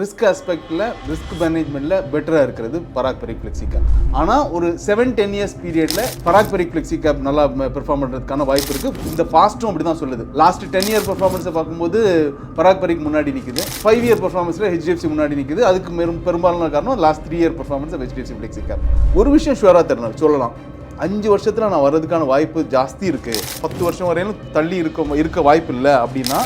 Risk ஆஸ்பெக்டில் risk மேனேஜ்மெண்ட்டில் பெட்டராக இருக்கிறது பராக் பரிக் ஆனால் ஒரு செவன் டென் இயர்ஸ் பீரியடில் பராக் பரிக் கேப் நல்லா பெர்ஃபார்ம் பண்ணுறதுக்கான வாய்ப்பு இருக்குது இந்த பாஸ்ட்டும் அப்படி தான் சொல்லுது. லாஸ்ட் டென் இயர் பெர்ஃபார்மன்ஸை பார்க்கும்போது பராக் பரிக் முன்னாடி நிற்குது ஃபைவ் இயர் பெர்ஃபார்மன்ஸில் ஹெச்டிஎஃப்சி முன்னாடி நிற்குது அதுக்கு பெரும் பெரும்பாலான காரணம் last three year performance HDFC flexi ஒரு விஷயம் ஷுவராக தெரியணும் சொல்லலாம். அஞ்சு வருஷத்தில் நான் வர்றதுக்கான வாய்ப்பு ஜாஸ்தி இருக்குது பத்து வருஷம் வரையிலும் தள்ளி இருக்க இருக்க வாய்ப்பு இல்லை அப்படின்னா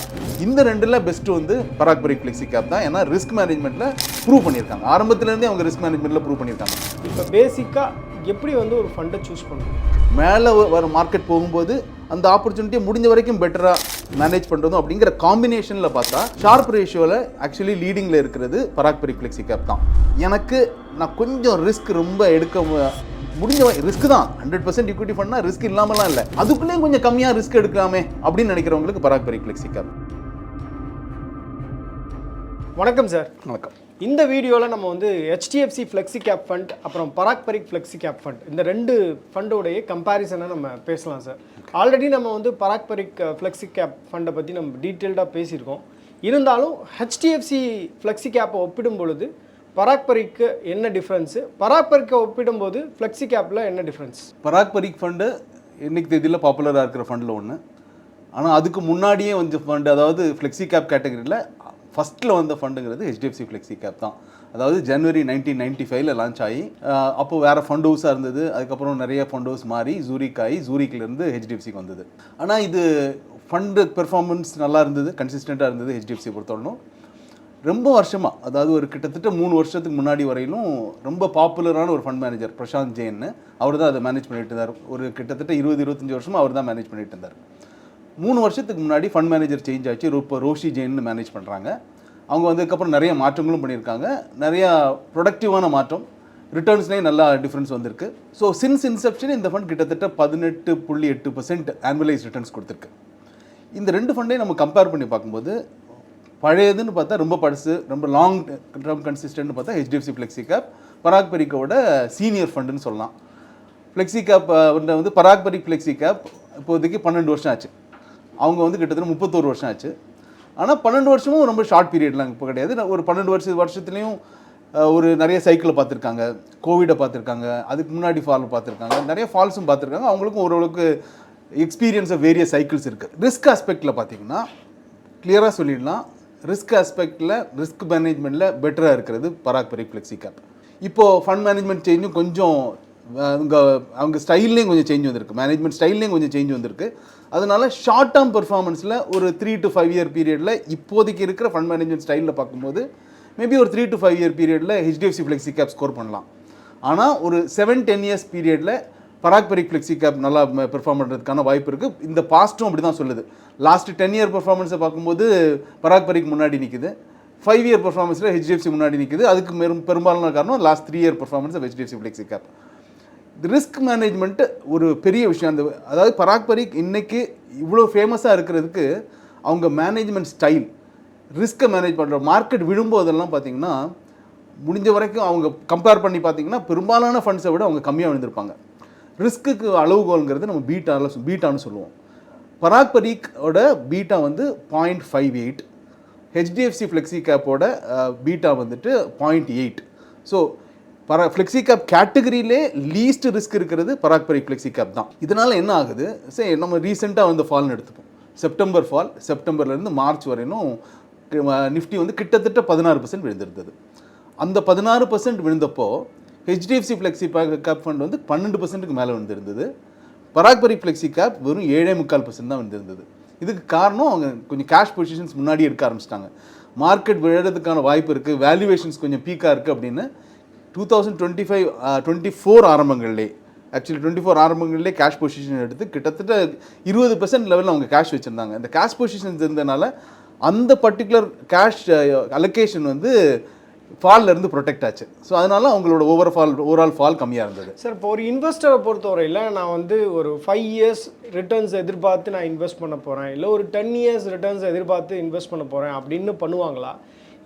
இந்த ரெண்டில் பெஸ்ட்டு வந்து பராக் பரிக் ஃப்ளெக்ஸி கேப் தான். ஏன்னா ரிஸ்க் மேனேஜ்மெண்ட்டில் ப்ரூவ் பண்ணியிருக்காங்க. ஆரம்பத்துலேருந்தே அவங்க ரிஸ்க் மேனேஜ்மெண்ட்டில் ப்ரூவ் பண்ணியிருக்காங்க. இப்போ பேசிக்காக எப்படி வந்து ஒரு ஃபண்டை சூஸ் பண்ணணும் மேலே வர மார்க்கெட் போகும்போது அந்த ஆப்பர்ச்சுனிட்டியை முடிஞ்ச வரைக்கும் பெட்டராக மேனேஜ் பண்ணுறதும் அப்படிங்கிற காம்பினேஷனில் பார்த்தா ஷார்ப் ரேஷியோவில் ஆக்சுவலி லீடிங்கில் இருக்கிறது பராக் பரிக் ஃப்ளெக்ஸி கேப் தான். எனக்கு நான் கொஞ்சம் ரிஸ்க் ரொம்ப எடுக்க முடிஞ்ச ரிஸ்க் தான். ஹண்ட்ரட் பர்சன்ட் இக்விட்டி ஃபண்ட்னா ரிஸ்க் இல்லாமலாம் இல்லை. அதுக்குள்ளேயும் கொஞ்சம் கம்மியாக ரிஸ்க் எடுக்கலாமே அப்படின்னு நினைக்கிறவங்களுக்கு பராக் பரிக் ஃப்ளெக்ஸி கேப் வணக்கம் சார் வணக்கம். இந்த வீடியோவில் நம்ம வந்து ஹெச்டிஎஃப்சி ஃப்ளெக்ஸி கேப் ஃபண்ட் அப்புறம் Parag Parikh flexi cap fund இந்த ரெண்டு ஃபண்டோடைய கம்பேரிசனை நம்ம பேசலாம் சார் ஆல்ரெடி நம்ம வந்து பராக் பரிக் ஃப்ளெக்ஸி கேப் ஃபண்டை பற்றி நம்ம டீட்டெயில்டாக பேசியிருக்கோம். இருந்தாலும் ஹெச்டிஎஃப்சி ஃப்ளெக்ஸி கேப்பை ஒப்பிடும் பொழுது பராக்பரிக்கு என்ன டிஃப்ரென்ஸு பராக்பரிக்கை ஒப்பிடும்போது ஃப்ளெக்ஸி கேப்பில் என்ன டிஃப்ரென்ஸ் பராக்பரிக் ஃபண்டு இன்னைக்கு தேதியில் பாப்புலராக இருக்கிற ஃபண்டில் ஒன்று ஆனால் அதுக்கு முன்னாடியே வந்து ஃபண்டு அதாவது ஃப்ளெக்ஸி கேப் கேட்டகரியில் ஃபஸ்ட்டில் வந்த ஃபண்டுங்கிறது ஹெச்டிஎஃப்சி ஃப்ளெக்ஸி கேப் தான். அதாவது ஜனவரி நைன்டீன் நைன்டி ஃபைவ்ல லான்ச் ஆகி அப்போ வேறு ஃபண்ட் ஹவுஸாக இருந்தது. அதுக்கப்புறம் நிறைய ஃபண்ட் ஹவுஸ் மாறி ஜூரிக் ஆகி ஜூரிக்லேருந்து ஹெச்டிஎஃப்சிக்கு வந்தது. ஆனால் இது ஃபண்டு பெர்ஃபார்மன்ஸ் நல்லா இருந்தது கன்சிஸ்டண்ட்டாக இருந்தது ஹெச்டிஎஃப்சி பொறுத்தவரைக்கும் ரொம்ப வருஷமாக அதாவது ஒரு கிட்டத்தட்ட மூணு வருஷத்துக்கு முன்னாடி வரையிலும் ரொம்ப பாப்புலரான ஒரு ஃபண்ட் மேனேஜர் பிரசாந்த் ஜெயின்னு அவர் தான் அதை மேனேஜ் பண்ணிட்டு இருந்தார் ஒரு கிட்டத்தட்ட இருபது இருபத்தஞ்சி வருஷமாக அவர் தான் மேனேஜ் பண்ணிட்டு இருந்தார் மூணு வருஷத்துக்கு முன்னாடி ஃபண்ட் மேனேஜர் சேஞ்ச் ஆச்சு. இப்போ ரோஷி ஜெயின்னு மேனேஜ் பண்ணுறாங்க அவங்க வந்ததுக்கப்புறம் நிறைய மாற்றங்களும் பண்ணியிருக்காங்க. நிறையா ப்ரொடக்டிவான மாற்றம். ரிட்டர்ன்ஸ்லேயும் நல்லா டிஃப்ரென்ஸ் வந்திருக்கு. ஸோ சின்ஸ் இன்செப்ஷன் இந்த ஃபண்ட் கிட்டத்தட்ட பதினெட்டு புள்ளி எட்டு பர்சன்ட் ஆனுவலைஸ் ரிட்டர்ன்ஸ் கொடுத்துருக்கு. இந்த ரெண்டு ஃபண்டையும் நம்ம கம்பேர் பண்ணி பார்க்கும்போது பழையதுன்னு பார்த்தா ரொம்ப பழசு ரொம்ப லாங் டேர்ம் கன்சிஸ்டன்ட்னு பார்த்தா ஹெச்டிஎஃப்சி ஃப்ளெக்ஸி கேப் பராக் பெரிக்கோட சீனியர் ஃபண்டுன்னு சொல்லலாம். ஃப்ளெக்ஸி கேப் வந்து பராக் பெரிக் ஃப்ளெக்ஸி கேப் இப்போதைக்கு பன்னெண்டு வருஷம் ஆச்சு. அவங்க வந்து கிட்டத்தட்ட முப்பத்தோரு வருஷம் ஆச்சு. ஆனால் பன்னெண்டு வருஷமும் ரொம்ப ஷார்ட் பீரியட்லாம் இப்போ கிடையாது. ஒரு பன்னெண்டு வருஷ வருஷத்துலேயும் ஒரு நிறைய சைக்கிளை பார்த்துருக்காங்க. கோவிடை பார்த்துருக்காங்க. அதுக்கு முன்னாடி ஃபால் பார்த்துருக்காங்க. நிறைய ஃபால்ஸும் பார்த்துருக்காங்க. அவங்களுக்கும் ஓரளவுக்கு எக்ஸ்பீரியன்ஸ் ஆஃப் வேரியஸ் சைக்கிள்ஸ் இருக்குது ரிஸ்க் ஆஸ்பெக்டில் பார்த்தீங்கன்னா கிளியராக சொல்லிடலாம். ரிஸ்க் ஆஸ்பெக்டில் ரிஸ்க் மேனேஜ்மெண்ட்டில் பெட்டராக இருக்கிறது பராக் பரிக் ஃப்ளெக்ஸி கேப் இப்போது ஃபண்ட் மேனேஜ்மெண்ட் சேஞ்சும் கொஞ்சம் அவங்க அவங்க ஸ்டைல்லையும் கொஞ்சம் சேஞ்ச் வந்திருக்கு. மேனேஜ்மெண்ட் ஸ்டைல்லையும் கொஞ்சம் சேஞ்ச் வந்திருக்கு. அதனால ஷார்ட் டேர்ம் பெர்ஃபார்மன்ஸில் ஒரு த்ரீ டு ஃபைவ் இயர் பீரியடில் இப்போதைக்கு இருக்கிற ஃபண்ட் மேனேஜ்மெண்ட் ஸ்டைலில் பார்க்கும்போது மேபி ஒரு த்ரீ டு ஃபைவ் இயர் பீரியடில் ஹெச்டிஎஃப்சி ஃப்ளெக்ஸி கேப் ஸ்கோர் பண்ணலாம். ஆனால் ஒரு செவன் டென் இயர்ஸ் பீரியடில் பராக் பரிக் ஃப்ளெக்ஸி கேப் நல்லா பெர்ஃபார்ம் பண்ணுறதுக்கான வாய்ப்பு இருக்குது இந்த பாஸ்ட்டும் அப்படி தான் சொல்லுது. லாஸ்ட் டென் இயர் பெர்ஃபார்மன்ஸை பார்க்கும்போது பராக்பெரிக் முன்னாடி நிற்குது ஃபைவ் இயர் பெர்ஃபார்மன்ஸில் ஹெச்டிஎஃப்சி முன்னாடி நிற்குது அதுக்கு பெரும் பெரும்பாலான காரணம் last three year performance HDFC flexi cap risk management ஒரு பெரிய விஷயம். அந்த அதாவது பராக் பரிக் இவ்வளோ ஃபேமஸாக இருக்கிறதுக்கு அவங்க மேனேஜ்மெண்ட் ஸ்டைல் ரிஸ்க்கை மேனேஜ் பண்ணுற மார்க்கெட் விழும்போதெல்லாம் பார்த்தீங்கன்னா முடிஞ்ச வரைக்கும் அவங்க கம்பேர் பண்ணி பார்த்தீங்கன்னா பெரும்பாலான ஃபண்ட்ஸை விட அவங்க கம்மியாக விழுந்திருப்பாங்க. ரிஸ்க்குக்கு அளவுகோல்ங்கிறது நம்ம பீட்டாவில் பீட்டான்னு சொல்லுவோம். பராக் பரீக்கோட பீட்டா வந்து point five eight HDFC flexi கேப்போட beta வந்துட்டு பாயிண்ட் எயிட் ஸோ பரா ஃப்ளெக்ஸி கேப் கேட்டகரியிலே லீஸ்ட் ரிஸ்க் இருக்கிறது பராக்பரி ஃப்ளெக்ஸி கேப் தான். இதனால் என்ன ஆகுது? சரி நம்ம ரீசெண்டாக வந்து ஃபால்னு எடுத்துப்போம். செப்டம்பர் ஃபால் செப்டம்பர்லேருந்து மார்ச் வரையிலும் நிஃப்டி வந்து கிட்டத்தட்ட பதினாறு பர்சன்ட் விழுந்திருந்தது. அந்த பதினாறு பர்சன்ட் விழுந்தப்போ ஹெச்டிஎஃப்சி ஃப்ளெக்ஸி கேப் ஃபண்ட் வந்து பன்னெண்டு பர்சன்ட்டுக்கு மேலே வந்திருந்தது. பராக்பரி ஃப்ளெக்ஸி கேப் வெறும் ஏழே முக்கால் பர்சன்ட் தான் வந்திருந்தது. இதுக்கு காரணம் அவங்க கொஞ்சம் கேஷ் பொசிஷன்ஸ் முன்னாடி எடுக்க ஆரம்பிச்சிட்டாங்க. மார்க்கெட் விழுறதுக்கான வாய்ப்பு இருக்குது வேல்யூவேஷன்ஸ் கொஞ்சம் பீக்காக இருக்குது அப்படின்னு two thousand twenty five twenty four ஆரம்பங்கள்லே actually twenty four ஆரம்பங்கள்லே கேஷ் பொசிஷன் எடுத்து கிட்டத்தட்ட இருபது பர்சன்ட் லெவலில் அவங்க கேஷ் வச்சுருந்தாங்க. இந்த கேஷ் பொசிஷன்ஸ் இருந்தனால அந்த பர்டிகுலர் கேஷ் அலோகேஷன் வந்து ஃபால்லேருந்து ப்ரொடெக்ட் ஆச்சு. ஸோ அதனால அவங்களோட ஓவர் ஃபால் ஓவரால் ஃபால் கம்மியாக இருந்தது. சார் இப்போ ஒரு இன்வெஸ்டரை பொறுத்தவரையில் நான் வந்து ஒரு ஃபைவ் இயர்ஸ் ரிட்டர்ன்ஸ் எதிர்பார்த்து நான் இன்வெஸ்ட் பண்ண போகிறேன் இல்லை ஒரு டென் இயர்ஸ் ரிட்டர்ன்ஸ் எதிர்பார்த்து இன்வெஸ்ட் பண்ண போகிறேன் அப்படின்னு பண்ணுவாங்களா?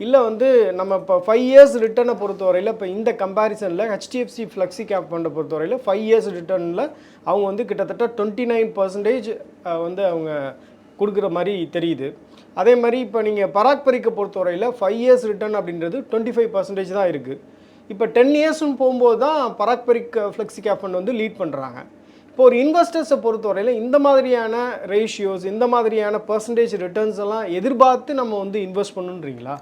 இல்லை வந்து நம்ம இப்போ ஃபைவ் இயர்ஸ் ரிட்டர்னை பொறுத்தவரையில் இப்போ இந்த கம்பேரிசனில் ஹெச்டிஎஃப்சி ஃப்ளெக்ஸி கேப் ஃபண்டை பொறுத்தவரையில் ஃபைவ் இயர்ஸ் ரிட்டர்னில் அவங்க வந்து கிட்டத்தட்ட டுவெண்ட்டி நைன் பர்சன்டேஜ் வந்து அவங்க கொடுக்குற மாதிரி தெரியுது. அதே மாதிரி இப்போ நீங்கள் பராக் பரிக்கை பொறுத்தவரையில் ஃபைவ் இயர்ஸ் ரிட்டர்ன் அப்படின்றது டுவெண்ட்டி ஃபைவ் பர்சன்டேஜ் தான் இருக்குது இப்போ டென் இயர்ஸ்னு போகும்போது தான் Parag Parikh flexi cap fund வந்து லீட் பண்ணுறாங்க இப்போ ஒரு இன்வெஸ்டர்ஸை பொறுத்தவரையில் இந்த மாதிரியான ரேஷியோஸ் இந்த மாதிரியான பர்சன்டேஜ் ரிட்டர்ன்ஸ் எல்லாம் எதிர்பார்த்து நம்ம வந்து இன்வெஸ்ட் பண்ணுன்றீங்களா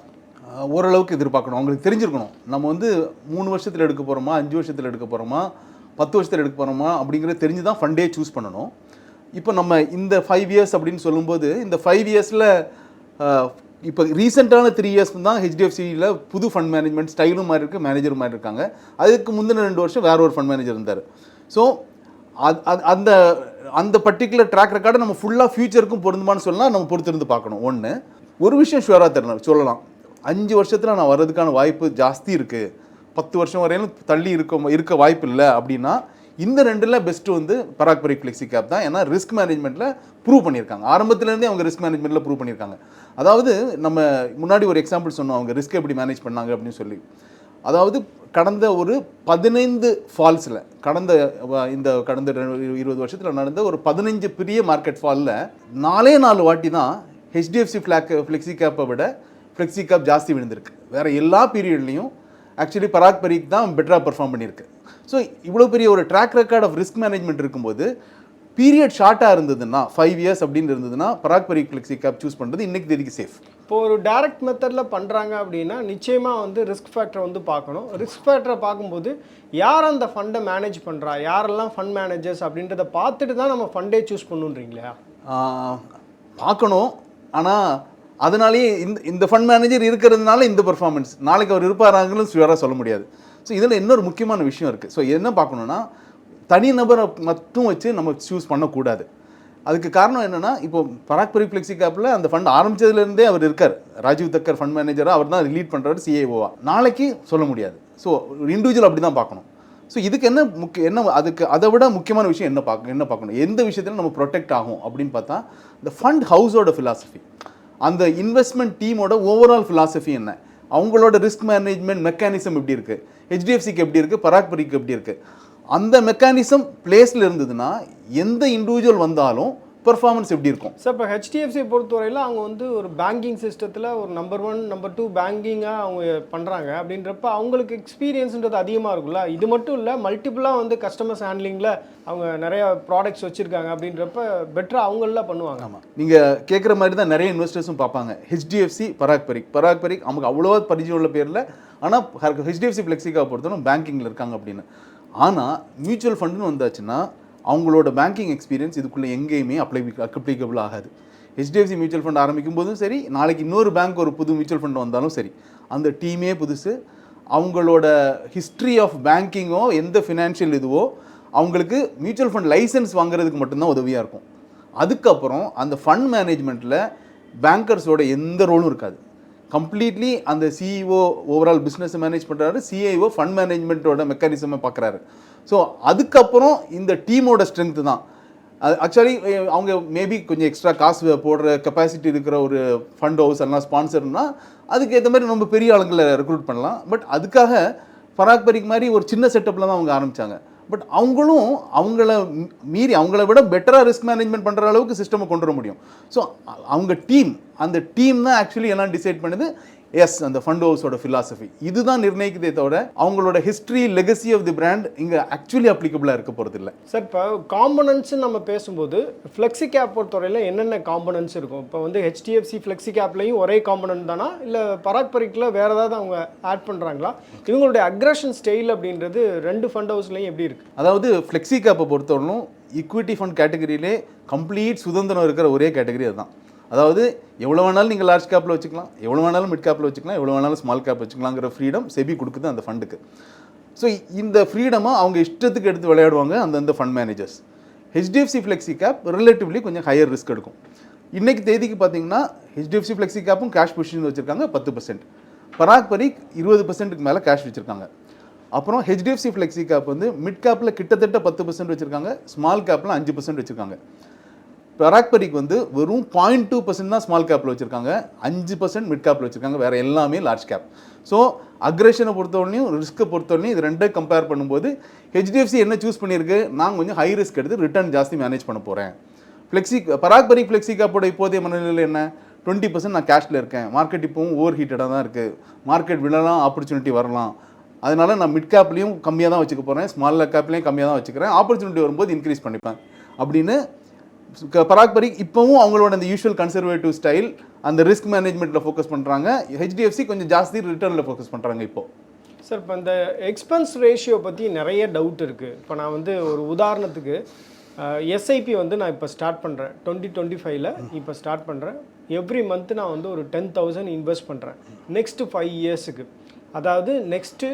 ஓரளவுக்கு எதிர்பார்க்கணும். அவங்களுக்கு தெரிஞ்சிருக்கணும். நம்ம வந்து மூணு வருஷத்தில் எடுக்க போகிறோமா அஞ்சு வருஷத்தில் எடுக்க போகிறோமா பத்து வருஷத்தில் எடுக்க போகிறோமா அப்படிங்கிறத தெரிஞ்சு தான் ஃபண்டே சூஸ் பண்ணணும். இப்போ நம்ம இந்த ஃபைவ் இயர்ஸ் அப்படின்னு சொல்லும்போது இந்த ஃபைவ் இயர்ஸில் இப்போ ரீசெண்டான த்ரீ இயர்ஸ் தான் ஹெச்டிஎஃப்சியில் புது ஃபண்ட் மேனேஜ்மெண்ட் ஸ்டைலும் மாதிரி இருக்குது மேனேஜரும் மாதிரி இருக்காங்க. அதுக்கு முந்தின ரெண்டு வருஷம் வேற ஒரு ஃபண்ட் மேனேஜர் இருந்தார். ஸோ அந்த அந்த பர்டிகுலர் ட்ராக் ரெக்கார்டை நம்ம ஃபுல்லாக ஃபியூச்சருக்கும் பொருந்துமான்னு சொல்லலாம் நம்ம பொறுத்திருந்து பார்க்கணும். ஒன்று ஒரு விஷயம் ஷுவராக தரணும் சொல்லலாம். அஞ்சு வருஷத்தில் நான் வர்றதுக்கான வாய்ப்பு ஜாஸ்தி இருக்குது பத்து வருஷம் வரையிலும் தள்ளி இருக்க இருக்க வாய்ப்பு இல்லை அப்படின்னா இந்த ரெண்டில் பெஸ்ட்டு வந்து பராக் பரிக் ஃப்ளெக்ஸி கேப் தான். ஏன்னா ரிஸ்க் மேனேஜ்மெண்ட்டில் ப்ரூவ் பண்ணியிருக்காங்க. ஆரம்பத்துலேருந்தே அவங்க ரிஸ்க் மேனேஜ்மெண்ட்டில் ப்ரூவ் பண்ணியிருக்காங்க. அதாவது நம்ம முன்னாடி ஒரு எக்ஸாம்பிள் சொன்னோம் அவங்க ரிஸ்க் எப்படி மேனேஜ் பண்ணாங்க அப்படின்னு சொல்லி. அதாவது கடந்த ஒரு பதினைந்து ஃபால்ஸில் கடந்த இந்த கடந்த இருபது வருஷத்தில் நடந்த ஒரு பதினஞ்சு பெரிய மார்க்கெட் ஃபாலில் நாலே நாலு வாட்டி தான் ஹெச்டிஎஃப்சி ஃப்ளாக் ஃப்ளெக்ஸி கேப்பை விட ஃப்ளெக்ஸி கேப் ஜாஸ்தி விழுந்திருக்கு. வேறு எல்லா பீரியட்லேயும் ஆக்சுவலி பராக் பரீக் தான் பெட்டராக பெர்ஃபார்ம் பண்ணியிருக்கு. ஸோ இவ்வளோ பெரிய ஒரு track record of risk management இருக்கும்போது பீரியட் ஷார்ட்டாக இருந்ததுன்னா ஃபைவ் இயர்ஸ் அப்படின்னு இருந்ததுன்னா Parag Parikh flexi cap choose பண்ணுறது இன்னைக்கு தேதிக்கு சேஃப் இப்போ ஒரு டைரக்ட் மெத்தடில் பண்ணுறாங்க அப்படின்னா நிச்சயமாக வந்து ரிஸ்க் ஃபேக்டரை வந்து பார்க்கணும். ரிஸ்க் ஃபேக்டரை பார்க்கும்போது யார் அந்த ஃபண்டை மேனேஜ் பண்ணுறா யாரெல்லாம் ஃபண்ட் மேனேஜர்ஸ் அப்படின்றத பார்த்துட்டு தான் நம்ம ஃபண்டே சூஸ் பண்ணுன்றீங்களா? பார்க்கணும். ஆனால் அதனாலேயே இந்த இந்த ஃபண்ட் மேனேஜர் இருக்கிறதுனால இந்த பெர்ஃபார்மன்ஸ் நாளைக்கு அவர் இருப்பாராங்களும் ஷுவராக சொல்ல முடியாது. ஸோ இதில் இன்னொரு முக்கியமான விஷயம் இருக்குது ஸோ என்ன பார்க்கணுன்னா தனிநபரை மட்டும் வச்சு நம்ம சூஸ் பண்ணக்கூடாது. அதுக்கு காரணம் என்னென்னா இப்போ பராக் பரி ஃப்ளெக்ஸி கேப்பில் அந்த ஃபண்ட் ஆரம்பிச்சதுலேருந்தே அவர் இருக்கார். ராஜீவ் தக்கர் ஃபண்ட் மேனேஜராக அவர் தான் லீட் பண்ணுறாரு சிஏஓவா நாளைக்கு சொல்ல முடியாது. ஸோ இண்டிவிஜுவல் அப்படி தான் பார்க்கணும். ஸோ இதுக்கு என்ன முக்கிய என்ன அதுக்கு அதை விட முக்கியமான விஷயம் என்ன பார்க்க என்ன பார்க்கணும்? எந்த விஷயத்தில் நம்ம ப்ரொடெக்ட் ஆகும் அப்படின்னு பார்த்தா இந்த ஃபண்ட் ஹவுஸோட ஃபிலாசபி அந்த இன்வெஸ்ட்மெண்ட் டீமோட ஓவரால் ஃபிலாசபி என்ன? அவங்களோட ரிஸ்க் மேனேஜ்மெண்ட் மெக்கானிசம் எப்படி இருக்குது ஹெச்டிஎஃப்சிக்கு எப்படி இருக்குது பராக் பரிக்கு எப்படி இருக்குது அந்த மெக்கானிசம் பிளேஸில் இருந்ததுன்னா எந்த இண்டிவிஜுவல் வந்தாலும் பெர்ஃபார்மன்ஸ் எப்படி இருக்கும்? சார் இப்போ ஹெச்டிஎஃப்சி பொறுத்தவரையில் அவங்க வந்து ஒரு பேங்கிங் சிஸ்டத்தில் ஒரு நம்பர் ஒன் நம்பர் டூ பேங்கிங்காக அவங்க பண்ணுறாங்க அப்படின்றப்ப அவங்களுக்கு எக்ஸ்பீரியன்ஸ்ன்றது அதிகமாக இருக்கும்ல. இது மட்டும் இல்லை மல்டிப்புளாக வந்து கஸ்டமர்ஸ் ஹேண்ட்லிங்கில் அவங்க நிறைய ப்ராடக்ட்ஸ் வச்சுருக்காங்க அப்படின்றப்ப பெட்டராக அவங்கள பண்ணுவாங்க. ஆமாம் நீங்கள் கேட்குற மாதிரி தான் நிறைய இன்வெஸ்டர்ஸும் பார்ப்பாங்க. ஹெச்டிஎஃப்சி பராக் பரிக். பராக் பரிக் நமக்கு அவ்வளோவா பரிச்சயம் உள்ள பேரில் ஆனால் ஹெச்டிஎஃப்சி ஃப்ளெக்ஸிக்காக பொறுத்தவரை பேங்கிங்கில் இருக்காங்க அப்படின்னு. ஆனால் மியூச்சுவல் ஃபண்டுன்னு வந்தாச்சுன்னா அவங்களோட பேங்கிங் எக்ஸ்பீரியன்ஸ் இதுக்குள்ளே எங்கேயுமே அப்ளை அப்ளிகபிள் ஆகாது. ஹெச்டிஎஃப்சி மியூச்சுவல் ஃபண்ட் ஆரம்பிக்கும் போதும் சரி நாளைக்கு இன்னொரு பேங்க் ஒரு புது மியூச்சுவல் ஃபண்ட் வந்தாலும் சரி அந்த டீமே புதுசு அவங்களோட ஹிஸ்ட்ரி ஆஃப் பேங்கிங்கோ எந்த ஃபினான்ஷியல் இதுவோ அவங்களுக்கு மியூச்சுவல் ஃபண்ட் லைசன்ஸ் வாங்குறதுக்கு மட்டும்தான் உதவியாக இருக்கும். அதுக்கப்புறம் அந்த ஃபண்ட் மேனேஜ்மெண்ட்டில் பேங்கர்ஸோட எந்த ரோலும் இருக்காது. கம்ப்ளீட்லி அந்த சிஇஓ ஓவரால் பிஸ்னஸ் மேனேஜ் பண்ணுறாரு சிஐஓ ஃபண்ட் மேனேஜ்மெண்ட்டோட மெக்கானிசமை பார்க்குறாரு ஸோ அதுக்கப்புறம் இந்த டீமோட ஸ்ட்ரென்த்து தான். அது ஆக்சுவலி அவங்க மேபி கொஞ்சம் எக்ஸ்ட்ரா காசு போடுற கெப்பாசிட்டி இருக்கிற ஒரு ஃபண்ட் ஹவுஸ் எல்லாம் ஸ்பான்சர்னா அதுக்கு ஏற்ற மாதிரி நம்ம பெரிய ஆளுங்களை ரெக்ரூட் பண்ணலாம். பட் அதுக்காக பராக் பரிக் மாதிரி ஒரு சின்ன செட்டப்பில் தான் அவங்க ஆரம்பித்தாங்க பட் அவங்களும் அவங்கள மீறி அவங்கள விட பெட்டராக ரிஸ்க் மேனேஜ்மெண்ட் பண்ணுற அளவுக்கு சிஸ்டமை கொண்டு வர முடியும். ஸோ அவங்க டீம் அந்த டீம் தான் ஆக்சுவலி எல்லாம் டிசைட் பண்ணுது. எஸ் அந்த ஃபண்ட் ஹவுஸோட philosophy. இதுதான் நிர்ணயிக்குதே தவிர அவங்களோட history legacy of the brand இங்கே ஆக்சுவலி அப்ளிகபிளாக இருக்க போகிறது இல்லை சார் இப்போ காம்பனன்ட்ஸ் நம்ம பேசும்போது ஃப்ளெக்ஸி கேப் பொறுத்தவரையில் என்னென்ன காம்பனன்ட்ஸ் இருக்கும்? இப்போ வந்து ஹெச்டிஎஃப்சி ஃப்ளெக்ஸி கேப்லையும் ஒரே காம்பனன்ட் தானா? இல்லை பராக் பரிக்கில் வேறு ஏதாவது அவங்க ஆட் பண்ணுறாங்களா இவங்களுடைய அக்ரஷன் ஸ்டைல் அப்படின்றது ரெண்டு ஃபண்ட் ஹவுஸ்லையும் எப்படி இருக்குது அதாவது ஃப்ளெக்ஸி கேப்பை பொறுத்தவரைக்கும் ஈக்விட்டி ஃபண்ட் கேட்டகரியிலே கம்ப்ளீட் சுதந்திரம் இருக்கிற ஒரே கேட்டகரி அதுதான். அதாவது எவ்வளோ வேணாலும் நீங்கள் லார்ஜ் கேப்பில் வச்சுக்கலாம் எவ்வளோ வேணாலும் மிட் கேப்பில் வச்சுக்கலாம் எவ்வளோ வேணாலும் ஸ்மால் கேப் வச்சுக்கலாங்கிற ஃப்ரீடம் செபி கொடுக்குது அந்த ஃபண்டுக்கு ஸோ இந்த ஃப்ரீடமாக அவங்க இஷ்டத்துக்கு எடுத்து விளையாடுவாங்க அந்தந்த fund managers HDFC flexi cap relatively கொஞ்சம் ஹையர் ரிஸ்க் எடுக்கும். இன்றைக்கு தேதிக்கு பார்த்தீங்கன்னா ஹெச்டிஎஃப்சி ஃப்ளெக்ஸி கேப்பும் கேஷ் பொசிஷன் வச்சுருக்காங்க பத்து பர்சன்ட் பராக் பரிக் இருபது பர்சன்ட்டுக்கு மேலே கேஷ் வச்சுருக்காங்க. அப்புறம் ஹெச்டிஎஃப்சி ஃப்ளெக்ஸி கேப் வந்து மிட் கேப்பில் கிட்டத்தட்ட பத்து பர்சன்ட் வச்சுருக்காங்க ஸ்மால் கேப்பில் அஞ்சு பர்சன்ட் வச்சுருக்காங்க. பராக்பரிக் வந்து வெறும் பாயிண்ட் டூ பர்சன்ட் தான் ஸ்மால் கேப்பில் வச்சுருக்காங்க. அஞ்சு பர்சன்ட் மிட் கேப்பில் வச்சுருக்காங்க. வேறு எல்லாமே லார்ஜ் கேப் ஸோ அக்ரேஷனை பொறுத்தவரையும் ரிஸ்க்கை பொறுத்தவரையும் இது ரெண்டே கம்பேர் பண்ணும்போது ஹெச்டிஎஃப்சி என்ன சூஸ் பண்ணியிருக்கு? நான் கொஞ்சம் ஹை ரிஸ்க் எடுத்து ரிட்டர்ன் ஜாஸ்தி மேனேஜ் பண்ண போகிறேன் ஃப்ளெக்ஸி பராக்பரிக் ஃப்ளெக்ஸி கேப்போட இப்போதைய மனநிலையில் என்ன? டுவெண்ட்டி பர்சன்ட் நான் கேஷில் இருக்கேன். மார்க்கெட் இப்போவும் ஓவர் ஹீட்டடாக தான் இருக்குது மார்க்கெட் விழலாம் ஆப்பர்ச்சுனிட்டி வரலாம். அதனால் நான் மிட் கேப்லேயும் கம்மியாக தான் வச்சுக்க போகிறேன் ஸ்மால் கேப்லேயும் கம்மியாக தான் வச்சுக்கிறேன். ஆப்பர்ச்சுனிட்டி வரும்போது இன்க்ரீஸ் பண்ணிப்பேன். அப்படின்னு பராக் பரிக் இப்போவும் அவங்களோட அந்த யூஷுவல் கன்சர்வேட்டிவ் ஸ்டைல் அந்த ரிஸ்க் மேனேஜ்மெண்ட்டில் ஃபோக்கஸ் பண்ணுறாங்க ஹெச்டிஎஃப்சி கொஞ்சம் ஜாஸ்தி ரிட்டர்னில் ஃபோக்கஸ் பண்ணுறாங்க இப்போது சார் இப்போ இந்த எக்ஸ்பென்ஸ் ரேஷியோ பற்றி நிறைய டவுட் இருக்குது இப்போ நான் வந்து ஒரு உதாரணத்துக்கு எஸ்ஐபி வந்து நான் இப்போ ஸ்டார்ட் பண்ணுறேன் டுவெண்ட்டி டுவெண்ட்டி ஃபைவ்ல இப்போ ஸ்டார்ட் பண்ணுறேன் எவ்ரி மந்த் நான் வந்து ஒரு டென் தௌசண்ட் இன்வெஸ்ட் பண்ணுறேன் நெக்ஸ்ட்டு ஃபைவ் இயர்ஸுக்கு அதாவது நெக்ஸ்ட்டு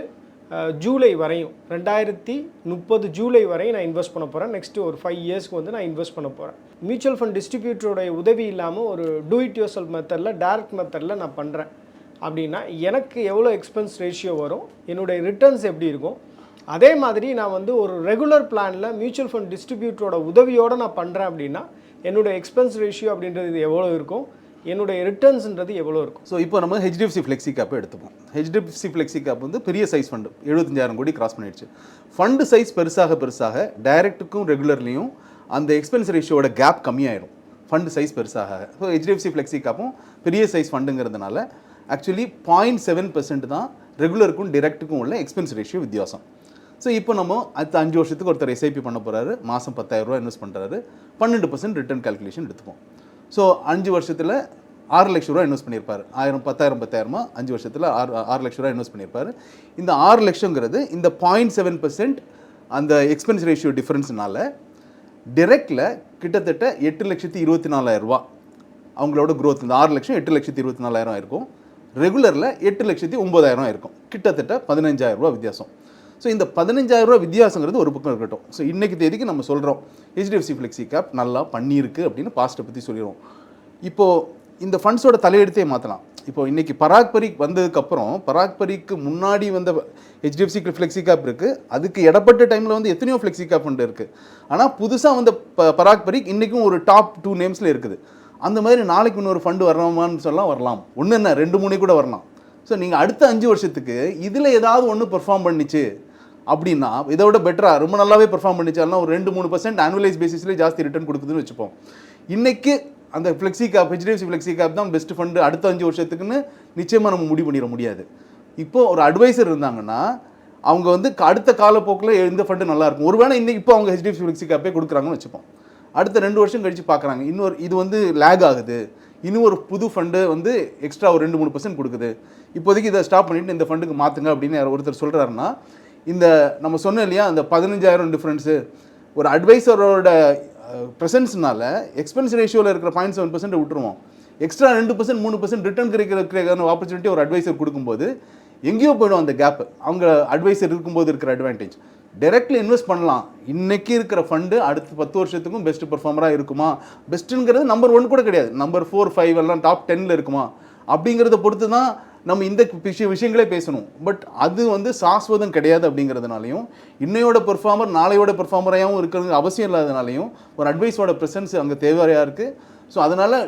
ஜூலை வரையும் ரெண்டாயிரத்தி முப்பது ஜூலை வரையும் நான் இன்வெஸ்ட் பண்ண போகிறேன் நெக்ஸ்ட்டு ஒரு ஃபைவ் இயர்ஸ்க்கு வந்து நான் இன்வெஸ்ட் பண்ண போகிறேன் மியூச்சுவல் ஃபண்ட் டிஸ்ட்ரிபியூட்டருடைய உதவி இல்லாமல் ஒரு டூ இட் யோர் செல்ஃப் மெத்தடில் டேரக்ட் மெத்தடில் நான் பண்ணுறேன் அப்படின்னா எனக்கு எவ்வளோ எக்ஸ்பென்ஸ் ரேஷியோ வரும் என்னுடைய ரிட்டர்ன்ஸ் எப்படி இருக்கும்? அதே மாதிரி நான் வந்து ஒரு ரெகுலர் பிளானில் மியூச்சுவல் ஃபண்ட் டிஸ்ட்ரிபியூட்டரோட உதவியோடு நான் பண்ணுறேன் அப்படின்னா என்னுடைய எக்ஸ்பென்ஸ் ரேஷியோ அப்படின்றது எவ்வளோ இருக்கும்? என்னுடைய ரிட்டர்ன்ஸ்ன்றது எவ்வளோ இருக்கும்? ஸோ இப்போ நம்ம ஹெச்டிஎஃப்சி ஃப்ளெக்ஸி கேப்பை எடுத்துப்போம். ஹெச்டிஎஃப்சி ஃப்ளெக்ஸி கேப் வந்து பெரிய சைஸ் ஃபண்டு எழுபத்தஞ்சாயிரம் கோடி கிராஸ் பண்ணிடுச்சு. ஃபண்டு சைஸ் பெருசாக பெருசாக டைரக்ட்டுக்கும் ரெகுலர்லேயும் அந்த எக்ஸ்பென்ஸ் ரேஷியோட கேப் கம்மியாயிடும் ஃபண்டு சைஸ் பெருசாக. ஸோ ஹெச்டிஎஃப்சி ஃப்ளெக்ஸி கேப்பும் பெரிய சைஸ் ஃபண்டுங்கிறதுனால ஆக்சுவலி பாயிண்ட் செவன் பர்சன்ட் தான் ரெகுலருக்கும் டிரெக்ட்டுக்கும் உள்ள எக்ஸ்பென்ஸ் ரேஷியோ வித்தியாசம். ஸோ இப்போ நம்ம அடுத்த அஞ்சு வருஷத்துக்கு ஒருத்தர் எஸ்ஐபி பண்ண போகிறாரு மாதம் பத்தாயிரரூவா இன்வெஸ்ட் பண்ணுறாரு பன்னெண்டு பர்சன்ட் ரிட்டர்ன் கால்குலேஷன் எடுத்துப்போம். ஸோ அஞ்சு வருஷத்தில் ஆறு லட்ச ரூபா இன்வெஸ்ட் பண்ணியிருப்பார். ஆயிரம் பத்தாயிரம் பத்தாயிரமா? அஞ்சு வருஷத்தில் ஆறு ஆறு லட்ச ரூபா இன்வெஸ்ட் பண்ணியிருப்பார். இந்த ஆறு லட்சங்கிறது இந்த பாயிண்ட் செவன் பர்சன்ட் அந்த எக்ஸ்பென்ஸ் ரேஷியோ டிஃப்ரென்ஸ்னால டிரெக்டில் கிட்டத்தட்ட எட்டு லட்சத்தி இருபத்தி நாலாயிரம் ரூபா அவங்களோட க்ரோத் இந்த ஆறு லட்சம் எட்டு லட்சத்தி இருபத்தி நாலாயிரம் இருக்கும் ரெகுலரில் எட்டு லட்சத்தி ஒம்பதாயிரம் இருக்கும் கிட்டத்தட்ட பதினஞ்சாயிரம் ரூபா வித்தியாசம். ஸோ இந்த பதினஞ்சாயிரம் ரூபா வித்தியாசங்கிறது ஒரு பக்கம் இருக்கட்டும். ஸோ இன்றைக்கு தேதிக்கு நம்ம சொல்கிறோம் ஹெச்டிஎஃப்சி ஃப்ளெக்ஸி கேப் நல்லா பண்ணியிருக்கு அப்படின்னு பாஸ்ட்டை பற்றி சொல்லிடுவோம் இப்போது இந்த ஃபண்ட்ஸோட தலையெடுத்தே மாற்றலாம் இப்போ இன்றைக்கி பராக் பரிக் வந்ததுக்கப்புறம் பராக் பரிக்கு முன்னாடி வந்த ஹெச்டிஎஃப்சி ஃப்ளெக்ஸி கேப் இருக்குது அதுக்கு இடப்பட்ட டைமில் வந்து எத்தனையோ ஃப்ளெக்ஸி கேப் ஃபண்ட் இருக்குது ஆனால் புதுசாக வந்த ப பராக் பரிக் இன்றைக்கும் ஒரு டாப் டூ நேம்ஸில் இருக்குது. அந்த மாதிரி நாளைக்கு இன்னொரு ஃபண்டு வரணுமான்னு சொல்லலாம் வரலாம். ஒன்று என்ன? ரெண்டு மூணு கூட வரலாம். ஸோ நீங்கள் அடுத்த அஞ்சு வருஷத்துக்கு இதில் ஏதாவது ஒன்று பெர்ஃபார்ம் பண்ணிச்சு அப்படின்னா இதை விட பெட்டராக ரொம்ப நல்லாவே பெர்ஃபார்ம் பண்ணிச்சாலும் ஒரு ரெண்டு மூணு பர்சன்ட் ஆனுவலைஸ் பேசிஸ்லேயே ஜாஸ்தி ரிட்டர்ன் கொடுக்குதுன்னு வச்சுப்போம். இன்றைக்கு அந்த flexi cap HDFC flexi cap தான் பெஸ்ட் ஃபண்டு அடுத்த அஞ்சு வருஷத்துக்குன்னு நிச்சயமாக நம்ம முடிவு பண்ணிட முடியாது. இப்போது ஒரு அட்வைசர் இருந்தாங்கன்னா அவங்க வந்து அடுத்த காலப்போக்கில் எந்த ஃபண்டு நல்லாயிருக்கும் ஒரு ஒருவேளை இன்னைக்கு இப்போ அவங்க ஹெச்டிஎஃப்சி ஃப்ளெக்ஸி கேப்பே கொடுக்குறாங்கன்னு வச்சுப்போம். அடுத்த ரெண்டு வருஷம் கழித்து பார்க்குறாங்க. இன்னொரு இது வந்து லேக் ஆகுது. இன்னும் ஒரு புது ஃபண்டு வந்து எக்ஸ்ட்ரா ஒரு ரெண்டு மூணு பர்சன்ட் கொடுக்குது. இப்போதைக்கு இதை ஸ்டாப் பண்ணிவிட்டு இந்த ஃபண்டுக்கு மாற்றுங்க அப்படின்னு ஒருத்தர் சொல்கிறாருன்னா இந்த நம்ம சொன்னோம் இல்லையா அந்த பதினஞ்சாயிரம் டிஃப்ரென்ஸு ஒரு அட்வைசரோட ப்ரெசன்ஸ்னால எக்ஸ்பென்ஸ் ரேஷியோவில் இருக்கிற பாயிண்ட் செவன் பர்சன்ட் விட்டுருவோம். எக்ஸ்ட்ரா ரெண்டு பர்சன்ட் மூணு பர்சன்ட் ரிட்டர்ன் கிடைக்கிற ஆப்பர்ச்சுனிட்டி ஒரு அட்வைசர் கொடுக்கும்போது எங்கேயோ போயிடும் அந்த கேப் அவங்க அட்வைசர் இருக்கும்போது இருக்கிற அட்வான்டேஜ் டைரெக்ட்லி இன்வெஸ்ட் பண்ணலாம். இன்றைக்கி இருக்கிற ஃபண்டு அடுத்த பத்து வருஷத்துக்கும் பெஸ்ட் பெர்ஃபார்மராக இருக்குமா? பெஸ்ட்டுங்கிறது நம்பர் ஒன் கூட கிடையாது. நம்பர் ஃபோர் ஃபைவ் எல்லாம் டாப் டென்னில் இருக்குமா? அப்படிங்கிறத பொறுத்து தான் நம்ம இந்த விஷய விஷயங்களே பேசணும். பட் அது வந்து சாஸ்வதம் கிடையாது அப்படிங்கிறதுனாலையும் இன்னையோட பெர்ஃபார்மர் நாளையோட பெர்ஃபார்மராகவும் இருக்கிறது அவசியம் இல்லாதனாலையும் ஒரு அட்வைஸோட ப்ரெசன்ஸ் அங்கே தேவையாக இருக்குது ஸோ அதனால்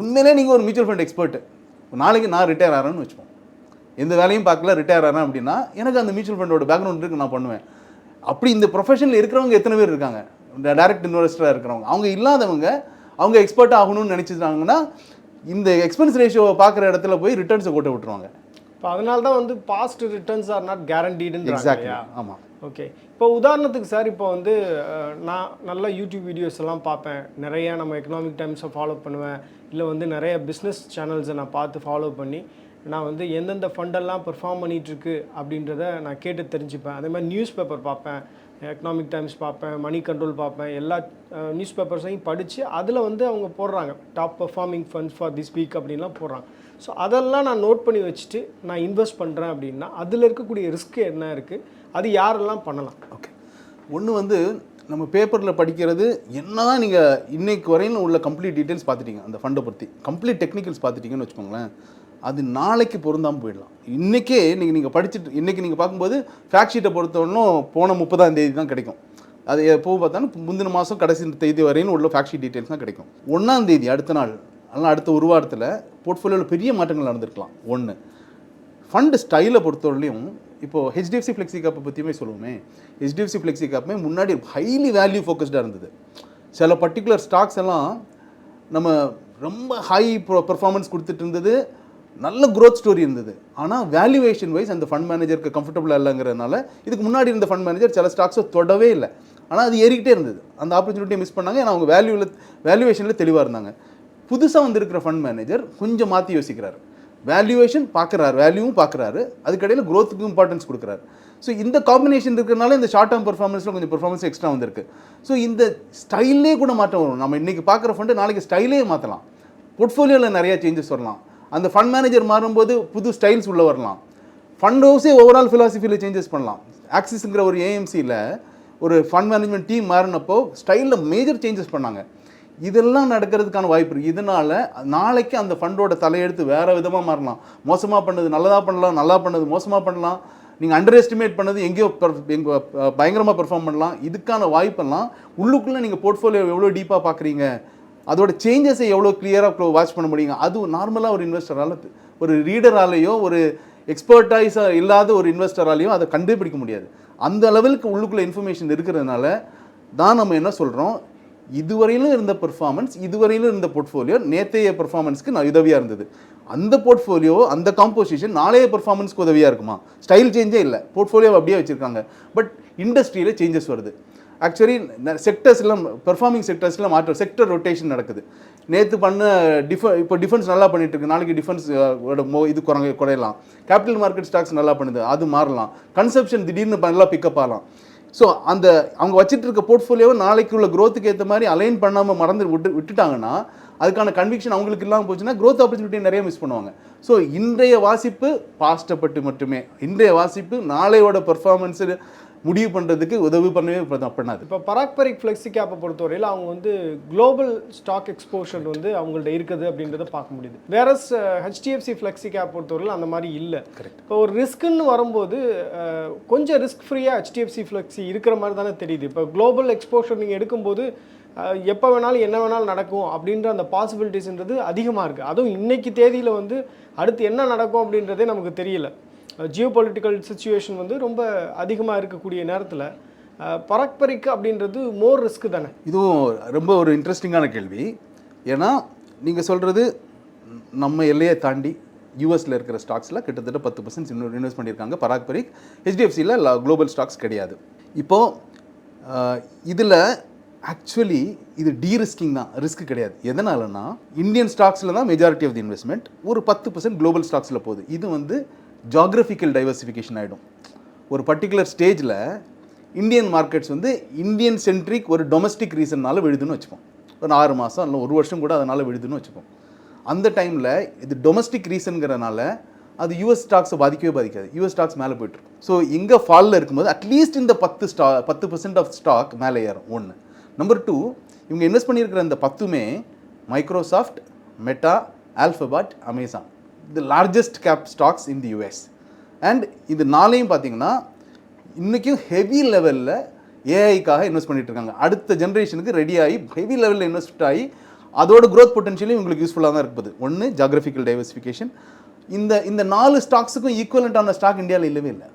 உண்மையிலே நீங்கள் ஒரு மியூச்சுவல் ஃபண்ட் எக்ஸ்பர்ட்டு நாளைக்கு நான் ரிட்டையர் ஆகிறேன்னு வச்சுப்போம் எந்த வேலையும் பார்க்கல ரிட்டையர் ஆகிறேன் அப்படின்னா எனக்கு அந்த மியூச்சுவல் ஃபண்டோட பேக்ரவுண்ட் இருக்குது நான் பண்ணுவேன். அப்படி இந்த ப்ரொஃபஷனில் இருக்கிறவங்க எத்தனை பேர் இருக்காங்க? டைரக்ட் இன்வெஸ்டராக இருக்கிறவங்க. அவங்க இல்லாதவங்க அவங்க எக்ஸ்பர்ட் ஆகணும்னு நினச்சிட்டாங்கன்னா இந்த எக்ஸ்பென்ஸ் ரேஷியோவை பார்க்குற இடத்துல போய் ரிட்டர்ன்ஸை கொட்ட விட்டுருவாங்க. இப்போ அதனால தான் வந்து பாஸ்ட் ரிட்டர்ன்ஸ் ஆர் நாட் கேரண்டீடுன்றாங்க எக்ஸாக்ட்லி ஆமாம் ஓகே இப்போ உதாரணத்துக்கு சார் இப்போ வந்து நான் நல்ல யூடியூப் வீடியோஸ் எல்லாம் பார்ப்பேன். நிறைய நம்ம எக்கனாமிக் டைம்ஸை ஃபாலோ பண்ணுவேன். இல்லை வந்து நிறைய பிஸ்னஸ் சேனல்ஸை நான் பார்த்து ஃபாலோ பண்ணி நான் வந்து எந்தெந்த ஃபண்டெல்லாம் பெர்ஃபார்ம் பண்ணிகிட்ருக்கு அப்படின்றத நான் கேட்டு தெரிஞ்சுப்பேன். அதே மாதிரி நியூஸ் பேப்பர் பார்ப்பேன். எக்கனாமிக் டைம்ஸ் பார்ப்பேன் மணி கண்ட்ரோல் பார்ப்பேன் எல்லா நியூஸ் பேப்பர்ஸையும் படித்து அதில் வந்து அவங்க போடுறாங்க. Top performing fund for this week அப்படின்லாம் போடுறாங்க. ஸோ அதெல்லாம் நான் நோட் பண்ணி வச்சுட்டு நான் இன்வெஸ்ட் பண்ணுறேன் அப்படின்னா அதில் இருக்கக்கூடிய ரிஸ்க் என்ன இருக்குது அது யாரெல்லாம் பண்ணலாம்? ஓகே ஒன்று வந்து நம்ம பேப்பரில் படிக்கிறது என்னதான் நீங்கள் இன்னைக்கு வரையிலும் உள்ள கம்ப்ளீட் டீட்டெயில்ஸ் பார்த்துட்டீங்க அந்த ஃபண்டை பற்றி கம்ப்ளீட் டெக்னிக்கல்ஸ் பார்த்துட்டீங்கன்னு வச்சுக்கோங்களேன். அது நாளைக்கு பொருந்தாமல் போயிடலாம். இன்றைக்கே நீங்கள் நீங்கள் படிச்சுட்டு இன்றைக்கி நீங்கள் பார்க்கும்போது ஃபேக்ட் ஷீட்டை போன முப்பதாம் தேதி தான் கிடைக்கும். அது எப்போ பார்த்தாலும் முந்தின மாதம் கடைசி தேதி வரையும் உள்ள ஃபேக்ட் ஷீட் டீட்டெயில்ஸ் தான் கிடைக்கும். ஒன்றாம் தேதி அடுத்த நாள் அதனால் அடுத்த ஒரு வாரத்தில் போர்ட்ஃபோலியோவில் பெரிய மாற்றங்கள் நடந்திருக்கலாம். ஒன்று ஃபண்டு ஸ்டைலை பொறுத்தவரையிலையும் இப்போ ஹெச்டிஎஃப்சி ஃப்ளெக்ஸி காப்பை பற்றியுமே சொல்லுவோமே. ஹெச்டிஎஃப்சி ஃப்ளெக்ஸி காப்புமே முன்னாடி ஹைலி வேல்யூ ஃபோக்கஸ்டாக இருந்தது. சில பர்டிகுலர் ஸ்டாக்ஸ் எல்லாம் நம்ம ரொம்ப ஹை பெர்ஃபார்மன்ஸ் கொடுத்துட்டு இருந்தது. நல்ல க்ரோத் ஸ்டோரி இருந்தது. ஆனால் வேல்யூவேஷன் வைஸ் அந்த ஃபண்ட் மேனேஜருக்கு கம்ஃபர்டபுளாக இல்லைங்கிறதுனால இதுக்கு முன்னாடி இருந்த ஃபண்ட் மேனேஜர் சில ஸ்டாக்ஸை தொடவே இல்லை. ஆனால் அது ஏறிக்கிட்டே இருந்தது. அந்த ஆப்பர்ச்சுனிட்டியை மிஸ் பண்ணாங்க. ஏன்னா அவங்க வேல்யூவில் வேல்யூவேஷனில் தெளிவாக இருந்தாங்க. புதுசாக வந்திருக்கிற ஃபண்ட் மேனேஜர் கொஞ்சம் மாற்றி யோசிக்கிறார். வேல்யூவேஷன் பார்க்குறாரு வேல்யூவும் பார்க்குறாரு அதுக்கடையில் growth-க்கு இம்பார்ட்டன்ஸ் கொடுக்குறாரு. ஸோ இந்த காம்பினேஷன் இருக்கிறனால இந்த ஷார்ட் டேர்ம் பர்ஃபார்மன்ஸில் கொஞ்சம் பெர்ஃபார்மன்ஸ் எக்ஸ்ட்ரா வந்திருக்கு. ஸோ இந்த ஸ்டைல்லே கூட மாற்றம் வரும். நம்ம இன்றைக்கி பார்க்குற ஃபண்டு நாளைக்கு ஸ்டைலே மாற்றலாம் போர்ட்ஃபோலியோவில் நிறையா சேஞ்சஸ் வரலாம். அந்த ஃபண்ட் மேனேஜர் மாறும்போது புது ஸ்டைல்ஸ் உள்ள வரலாம். ஃபண்ட் ஹவுஸே ஓவரால் ஃபிலாசபியில் சேஞ்சஸ் பண்ணலாம். ஆக்சிஸுங்கிற ஒரு ஏஎம்சியில் ஒரு ஃபண்ட் மேனேஜ்மெண்ட் டீம் மாறினப்போ ஸ்டைலில் மேஜர் சேஞ்சஸ் பண்ணாங்க. இதெல்லாம் நடக்கிறதுக்கான வாய்ப்பு இருக்குது இதனால் நாளைக்கு அந்த ஃபண்டோட தலையெடுத்து வேறு விதமாக மாறலாம். மோசமாக பண்ணது நல்லதாக பண்ணலாம் நல்லா பண்ணது மோசமாக பண்ணலாம். நீங்கள் அண்டர் எஸ்டிமேட் பண்ணது எங்கேயோ எங்கே பயங்கரமாக பெர்ஃபார்ம் பண்ணலாம். இதுக்கான வாய்ப்பெல்லாம் உள்ளுக்குள்ளே நீங்கள் போர்ட்ஃபோலியோ எவ்வளோ டீப்பாக பார்க்குறீங்க அதோட சேஞ்சஸை எவ்வளோ கிளியராக வாட்ச் பண்ண முடியுங்க? அது நார்மலாக ஒரு இன்வெஸ்டரால் ஒரு ரீடராலேயோ ஒரு எக்ஸ்பர்டைஸாக இல்லாத ஒரு இன்வெஸ்டராலேயோ அதை கண்டுபிடிக்க முடியாது. அந்த லெவலுக்கு உள்ளுக்குள்ள இன்ஃபர்மேஷன் இருக்கிறதுனால தான் நம்ம என்ன சொல்கிறோம் இதுவரையிலும் இருந்த பெர்ஃபார்மன்ஸ் இதுவரையிலும் இருந்த போர்ட்ஃபோலியோ நேத்தைய பெர்ஃபார்மன்ஸ்க்கு நான் உதவியாக இருந்தது. அந்த போர்ட்ஃபோலியோ அந்த காம்போசிஷன் நாளைய பெர்ஃபார்மன்ஸ்க்கு உதவியாக இருக்குமா? ஸ்டைல் சேஞ்சே இல்லை. போர்ட்ஃபோலியோ அப்படியே வச்சுருக்காங்க. பட் இண்டஸ்ட்ரியில் சேஞ்சஸ் வருது. ஆக்சுவலி செக்டர்ஸ்லாம் பெர்ஃபார்மிங் செக்டர்ஸில் மாற்றம் செக்டர் ரொட்டேஷன் நடக்குது. நேற்று பண்ண டிஃப இப்போ டிஃபென்ஸ் நல்லா பண்ணிட்டு இருக்கு நாளைக்கு டிஃபென்ஸ் மோ இது குறைங்க குறையலாம். கேபிட்டல் மார்க்கெட் ஸ்டாக்ஸ் நல்லா பண்ணுது. அது மாறலாம். கன்சப்ஷன் திடீர்னு நல்லா பிக்கப் ஆகலாம். ஸோ அந்த அவங்க வச்சிட்டு இருக்க போர்ட்ஃபோலியோவை நாளைக்கு உள்ள க்ரோத்துக்கு ஏற்ற மாதிரி அலைன் பண்ணாமல் மறந்து விட்டு விட்டுட்டாங்கன்னா அதுக்கான கன்விக்ஷன் அவங்களுக்கு இல்லாமல் போச்சுன்னா க்ரோத் ஆப்பர்ச்சுனிட்டி நிறைய மிஸ் பண்ணுவாங்க. ஸோ இன்றைய வாசிப்பு பாஸ்டப்பட்டு மட்டுமே. இன்றைய வாசிப்பு நாளையோட பெர்ஃபார்மன்ஸு முடிவு பண்ணுறதுக்கு உதவி பண்ணவே பண்ண- பண்ணாது. இப்போ பராக் பரிக் ஃப்ளெக்ஸி கேப்பை பொறுத்தவரையில் அவங்க வந்து குளோபல் ஸ்டாக் எக்ஸ்போஷர் வந்து அவங்கள்ட்ட இருக்குது அப்படின்றத பார்க்க முடியுது. வேறஸ் ஹெச்டிஎஃப்சி ஃப்ளெக்ஸி கேப் பொறுத்தவரையில் அந்த மாதிரி இல்லை. இப்போ ஒரு ரிஸ்க்குன்னு வரும்போது கொஞ்சம் ரிஸ்க் ஃப்ரீயாக ஹெச்டிஎஃப்சி ஃப்ளெக்ஸி இருக்கிற மாதிரி தானே தெரியுது. இப்போ குளோபல் எக்ஸ்போஷர் நீங்கள் எடுக்கும்போது எப்போ வேணாலும் என்ன வேணாலும் நடக்கும் அப்படின்ற அந்த பாசிபிலிட்டிஸ்ன்றது அதிகமாக இருக்குது அதுவும் இன்னைக்கு தேதியில் வந்து அடுத்து என்ன நடக்கும் அப்படின்றதே நமக்கு தெரியல. ஜியோ பொலிட்டிக்கல் சுச்சுவேஷன் வந்து ரொம்ப அதிகமாக இருக்கக்கூடிய நேரத்தில் பரப்பரிக்கு அப்படின்றது மோர் ரிஸ்க் தானே? இதுவும் ரொம்ப ஒரு இன்ட்ரெஸ்டிங்கான கேள்வி. ஏன்னா நீங்கள் சொல்கிறது நம்ம எல்லையை தாண்டி யூஎஸில் இருக்கிற ஸ்டாக்ஸில் கிட்டத்தட்ட பத்து பர்சன்ட் இன்வெஸ்ட் பண்ணியிருக்காங்க. பராக் பரிக் ஹெச்டிஎஃப்சியில் குளோபல் ஸ்டாக்ஸ் கிடையாது. இப்போது இதில் ஆக்சுவலி இது டீரிஸ்கிங் தான். ரிஸ்க் கிடையாது. எதனாலனா இந்தியன் ஸ்டாக்ஸில் தான் மெஜாரிட்டி ஆஃப் தி இன்வெஸ்ட்மெண்ட் ஒரு பத்து பர்சன்ட் குளோபல் ஸ்டாக்ஸில் போகுது. இது வந்து ஜாகிரபிக்கல் டைவர்சிஃபிகேஷன் ஆகிடும் ஒரு பர்டிகுலர் ஸ்டேஜில் இந்தியன் மார்க்கெட்ஸ் வந்து இந்தியன் சென்ட்ரிக் ஒரு டொமஸ்டிக் ரீசன்னால விழுதுன்னு வச்சுப்போம். ஒரு ஆறு மாதம் இல்லை ஒரு வருஷம் கூட அதனால் விழுதுன்னு வச்சுப்போம். அந்த டைமில் இது டொமஸ்டிக் ரீசன்கிறனால அது யூஎஸ் ஸ்டாக்ஸை பாதிக்கவே பாதிக்காது. யூஎஸ் ஸ்டாக்ஸ் மேலே போயிட்டுருக்கும். ஸோ இங்கே ஃபாலில் இருக்கும்போது அட்லீஸ்ட் இந்த பத்து ஸ்டா பத்து பர்சன்ட் ஆஃப் ஸ்டாக் மேலே ஏறும். ஒன்று நம்பர் டூ இவங்க இன்வெஸ்ட் பண்ணியிருக்கிற இந்த பத்துமே Microsoft Meta Alphabet Amazon the largest cap stocks in the US and இது நாளையும் பார்த்தீங்கன்னா இன்றைக்கும் ஹெவி லெவலில் ஏஐக்காக இன்வெஸ்ட் பண்ணிட்டு இருக்காங்க. அடுத்த ஜென்ரேஷனுக்கு ரெடி ஆகி ஹெவி லெவலில் இன்வெஸ்ட் ஆகி அதோட க்ரோத் பொட்டன்ஷியலும் உங்களுக்கு யூஸ்ஃபுல்லாக தான் இருக்குது ஒன்று ஜாகிரபிக்கல் டைவர்சிஃபிகேஷன் இந்த இந்த நாலு ஸ்டாக்ஸுக்கும் ஈக்குவலண்ட்டான ஸ்டாக் இந்தியாவில் இல்லவே இல்லை.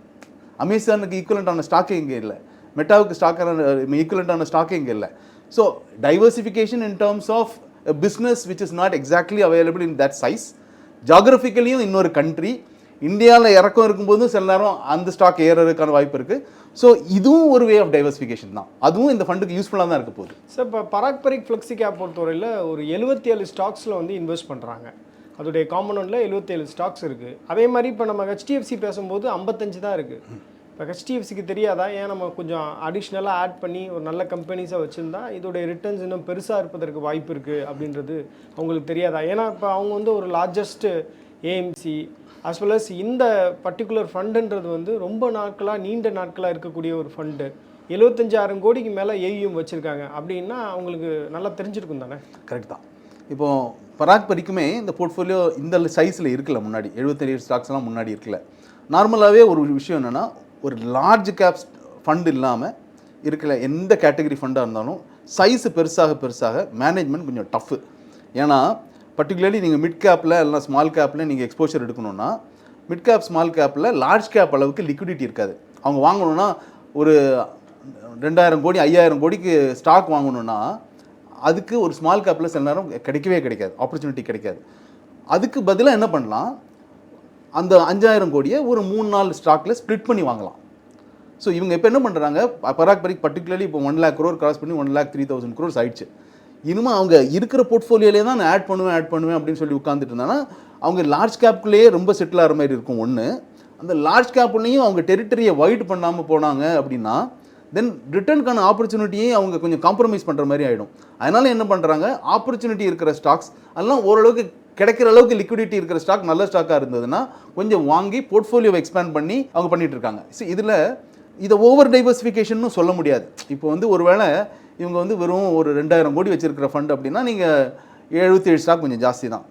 அமேசானுக்கு ஈக்குவலண்ட்டான ஸ்டாக்கே இங்கே இல்லை. மெட்டாவுக்கு ஸ்டாக்கான ஈக்குவலண்ட்டான ஸ்டாக்கே இங்கே இல்லை. So diversification in terms of business which is not exactly available in that size ஜாகிரபிக்கலியும் இன்னொரு கண்ட்ரி இந்தியாவில் இறக்கம் இருக்கும்போதும் சில நேரம் அந்த ஸ்டாக் ஏறதுக்கான வாய்ப்பு இருக்குது ஸோ இதுவும் ஒரு வே ஆஃப் டைவர்சிஃபிகேஷன் தான். அதுவும் இந்த ஃபண்டுக்கு யூஸ்ஃபுல்லாக தான் இருக்க போகுது. சார் இப்போ பராக் பரிக் ஃப்ளெக்ஸி கேப் பொறுத்தவரையில் ஒரு எழுபத்தி ஏழு ஸ்டாக்ஸில் வந்து இன்வெஸ்ட் பண்ணுறாங்க அதோடைய காம்பனண்ட்டில் எழுபத்தேழு ஸ்டாக்ஸ் இருக்குது அதே மாதிரி இப்போ நம்ம ஹெச்டிஎஃப்சி பேசும்போது ஐம்பத்தஞ்சு தான் இருக்குது இப்போ ஹெச்டிஎஃப்சிக்கு தெரியாதா? ஏன் நம்ம கொஞ்சம் அடிஷ்னலாக ஆட் பண்ணி ஒரு நல்ல கம்பெனிஸாக வச்சுருந்தா இதோடைய ரிட்டர்ன்ஸ் இன்னும் பெருசாக இருப்பதற்கு வாய்ப்பு இருக்குது அப்படின்றது அவங்களுக்கு தெரியாதா? ஏன்னா இப்போ அவங்க வந்து ஒரு largest AMC as well as இந்த பர்டிகுலர் ஃபண்டுன்றது வந்து ரொம்ப நாட்களாக நீண்ட நாட்களாக இருக்கக்கூடிய ஒரு ஃபண்டு எழுபத்தஞ்சாயிரம் கோடிக்கு மேலே ஏயும் வச்சுருக்காங்க. அப்படின்னா அவங்களுக்கு நல்லா தெரிஞ்சிருக்கும் தானே? கரெக்ட் தான். இப்போது பராக் பரிக்குமே இந்த போர்ட்ஃபோலியோ இந்த சைஸில் இருக்கல முன்னாடி. எழுபத்தேழு ஸ்டாக்ஸ்லாம் முன்னாடி இருக்கல. நார்மலாகவே ஒரு விஷயம் என்னென்னா ஒரு லார்ஜ் கேப் ஃபண்ட் இல்லாமல் இருக்கிற எந்த கேட்டகரி ஃபண்டாக இருந்தாலும் சைஸ் பெருசாக பெருசாக மேனேஜ்மெண்ட் கொஞ்சம் டஃப்பு ஏன்னா பர்டிகுலர்லி நீங்கள் மிட் கேப்பில் இல்லைனா ஸ்மால் கேப்பில் நீங்கள் எக்ஸ்போஷர் எடுக்கணும்னா மிட் கேப் ஸ்மால் கேப்பில் லார்ஜ் கேப் அளவுக்கு லிக்விடிட்டி இருக்காது. அவங்க வாங்கணும்னா ஒரு ரெண்டாயிரம் கோடி ஐயாயிரம் கோடிக்கு ஸ்டாக் வாங்கணும்னா அதுக்கு ஒரு ஸ்மால் கேப்பில் சில நேரம் கிடைக்கவே கிடைக்காது ஆப்பர்ச்சுனிட்டி கிடைக்காது. அதுக்கு பதிலாக என்ன பண்ணலாம்? அந்த அஞ்சாயிரம் கோடியை ஒரு மூணு நாள் ஸ்டாக்கில் ஸ்ப்ளிட் பண்ணி வாங்கலாம். ஸோ இவங்க இப்போ என்ன பண்ணுறாங்க பராக் பரிக் பர்டிகுலர்லி இப்போ ஒன் லேக் க்ரோர் கிராஸ் பண்ணி one lakh three thousand crores ஆயிடுச்சு. இனிமேல் அவங்க இருக்கிற போர்ட்ஃபோலியோலே தான் நான் ஆட் பண்ணுவேன் ஆட் பண்ணுவேன் அப்படின்னு சொல்லி உட்காந்துட்டு இருந்தாங்கன்னா அவங்க லார்ஜ் கேப்குள்ளேயே ரொம்ப செட்டில் ஆகிற மாதிரி இருக்கும். ஒன்று அந்த லார்ஜ் கேப்லேயும் அவங்க டெரிட்டரியை வைட் பண்ணாமல் போனாங்க அப்படின்னா தென் ரிட்டர்னுக்கான ஆப்பர்ச்சுனிட்டியே அவங்க கொஞ்சம் காம்ப்ரமைஸ் பண்ணுற மாதிரி ஆகிடும் அதனால் என்ன பண்ணுறாங்க ஆப்பர்ச்சுனிட்டி இருக்கிற ஸ்டாக்ஸ் அதெல்லாம் ஓரளவுக்கு கிடைக்கிற அளவுக்கு லிக்விடிட்டி இருக்கிற ஸ்டாக் நல்ல ஸ்டாக்காக இருந்ததுன்னா கொஞ்சம் வாங்கி போர்ட்ஃபோலியோவை எக்ஸ்பேண்ட் பண்ணி அவங்க பண்ணிட்டு இருக்காங்க. ஸோ இதில் இதை ஓவர் டைவர்சிஃபிகேஷன் சொல்ல முடியாது. இப்போ வந்து ஒருவேளை இவங்க வந்து வெறும் ஒரு ரெண்டாயிரம் கோடி வச்சுருக்கிற ஃபண்ட் அப்படின்னா நீங்கள் எழுபத்தி ஏழு ஸ்டாக் கொஞ்சம் ஜாஸ்தி தான்.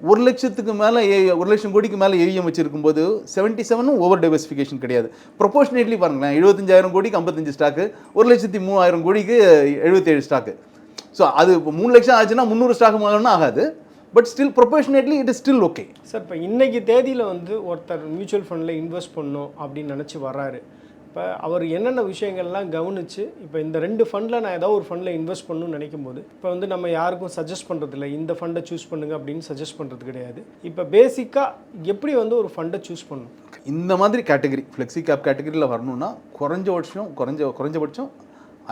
ஒரு லட்சத்துக்கு மேலே ஏ ஒரு லட்சம் கோடிக்கு மேலே ஏவிஎம் வச்சிருக்கும் போது செவன்ட்டி செவனும் ஓவர் டைவர்சிஃபிகேஷன் கிடையாது. ப்ரொபோஷனேட்லி பாருங்களேன் எழுபத்தஞ்சாயிரம் கோடிக்கு ஐம்பத்தஞ்சு ஸ்டாக்கு ஒரு லட்சத்தி மூவாயிரம் கோடிக்கு எழுபத்தேழு ஸ்டாக்கு ஸோ அது இப்போ மூணு லட்சம் ஆச்சுன்னா முந்நூறு ஸ்டாக் வாங்கணும்னா ஆகாது. But still proportionately it is still okay sir இப்போ இன்னைக்கு தேதியில் வந்து ஒருத்தர் மியூச்சுவல் ஃபண்டில் இன்வெஸ்ட் பண்ணணும் அப்படின்னு நினச்சி வர்றாரு. இப்போ அவர் என்னென்ன விஷயங்கள்லாம் கவனித்து இப்போ இந்த ரெண்டு ஃபண்டில் நான் ஏதாவது ஒரு ஃபண்டில் இன்வெஸ்ட் பண்ணணும்னு நினைக்கும் போது இப்போ வந்து நம்ம யாருக்கும் சஜஸ்ட் பண்ணுறதில்ல இந்த ஃபண்டை சூஸ் பண்ணுங்க அப்படின்னு சஜஸ்ட் பண்ணுறது கிடையாது. இப்போ பேசிக்காக எப்படி வந்து ஒரு ஃபண்டை சூஸ் பண்ணணும்? இந்த மாதிரி கேட்டகரி ஃப்ளெக்ஸி கேப் கேட்டகரியில் வரணும்னா குறைஞ்ச வருஷம் குறைஞ்ச குறைஞ்சபட்சம்